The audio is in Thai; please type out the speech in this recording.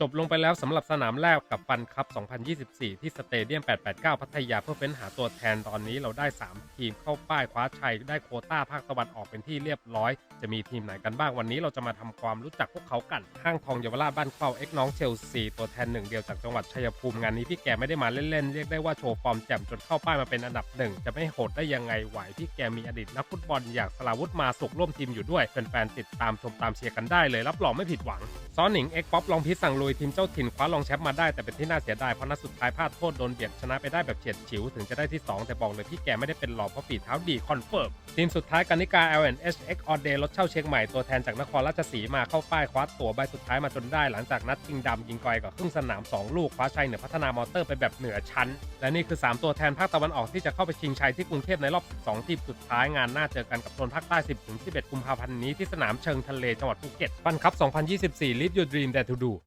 จบลงไปแล้วสำหรับสนามแรกกับฟันคัพ 2024 ที่สเตเดียม 889 พัทยาเพื่อเฟ้นหาตัวแทนตอนนี้เราได้ 3 ทีมเข้าป้ายคว้าชัยได้โคต้าภาคตะวันออกเป็นที่เรียบร้อย จะมีทีมไหนกันบ้างวันนี้เราจะมาทำความรู้จักพวกเขากัน ห้างทองเยาวราชบ้านเข้าเอ็กน้องเชลซีตัวแทนหนึ่งเดียวจากจังหวัดชัยภูมิงานนี้พี่แกไม่ได้มาเล่นๆเรียกได้ว่าโชว์ฟอร์มแจ่มจนเข้าป้ายมาเป็นอันดับหนึ่งจะไม่โหดได้ยังไงไหวพี่แกมีอดีตนักฟุตบอลอย่างสลาวุธมาสุกร่วมทีมอยู่ด้วยแฟนๆติดตามชมตามเชียร์กันได้เลยรับรองไม่ผิดหวัง ซ้อนหนิงเอ็กป๊อปลองพิษสั่งลุยทีมเจ้าถิ่นคว้ารองแชมป์มาได้แต่เป็นที่น่าเสียดายเพราะนัดสุดท้ายพลาดโทษโดนเบียดชนะไปได้แบบเฉียดฉิวถึงจะได้ที่ 2 แต่บอกเลยพี่แกไม่ได้เป็นหลอกเพราะฝีเท้าดีคอนเฟิร์มทีมสุดท้ายกานิกา LNH X All Day รถเช่าเชียงใหม่ตัวแทนจากนครราชสีมาเข้าป้ายคว้าตั๋วใบสุดท้ายมาจนได้ หลังจากนัดชิงดำยิงไกลกับครึ่งสนาม 2 ลูกคว้าชัยเหนือพัฒนามอเตอร์ไปแบบเหนือชั้น และนี่คือ 3 ตัวแทนภาคตะวันออกที่จะเข้าไปชิงชัยที่กรุงเทพในรอบ2ทีมสุดท้ายงานหน้าเจอกันกับโซนภาคใต้ 10-11 กุมภาพันธ์นี้ที่สนามเชิงทะเลจังหวัดภูเก็ตฟันคัพ2024 your dream that you do.